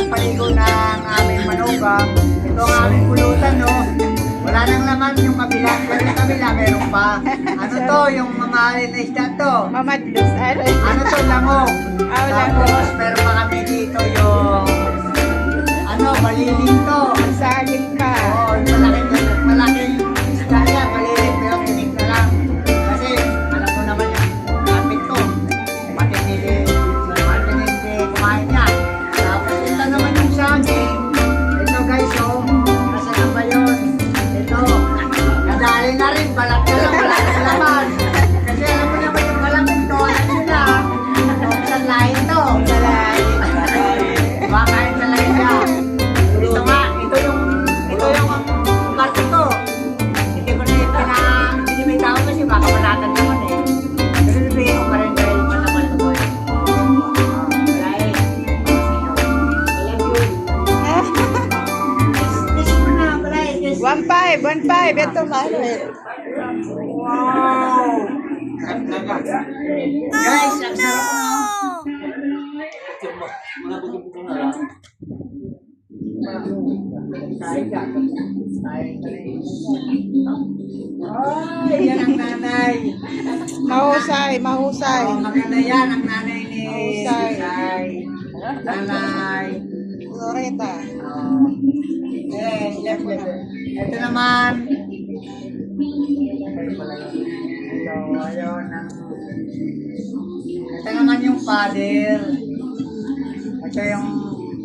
paligo ng aming manugang, ito ang aming pulutan, no? Wala nang laman yung kabila, pero yung kabila meron pa. Ano to, yung mamahalin na isda to? Mamadlos. Ano? To, langok? Ah, Tapos langok. meron pa kami dito yung, One five, one five. Ito mahal eh. Wow! Guys. Tayo ka Ay, yan ang nanay. Mahusay, mahusay. Oh, maganda yan ang nanay ni Mahusay. Nanay. Loreta. Oh. Eh, left, left. Ito naman. Ito, ayun. ang- Ito naman yung father. Ito yung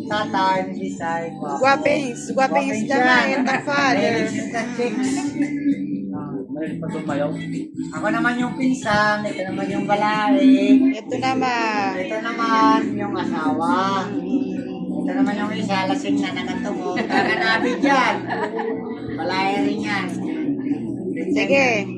tatay ni Sisay. Guwapo. Guwapings. Guwapings naman. Ang father. Mahilig sa chicks. Mahilig pa tumayaw. Ako naman yung pinsan, ito naman yung balari. Ito naman. Ito naman yung asawa. Ito naman yung isa, lasing na nakatungo. Kakanabi dyan. Balaya rin yan. Sige.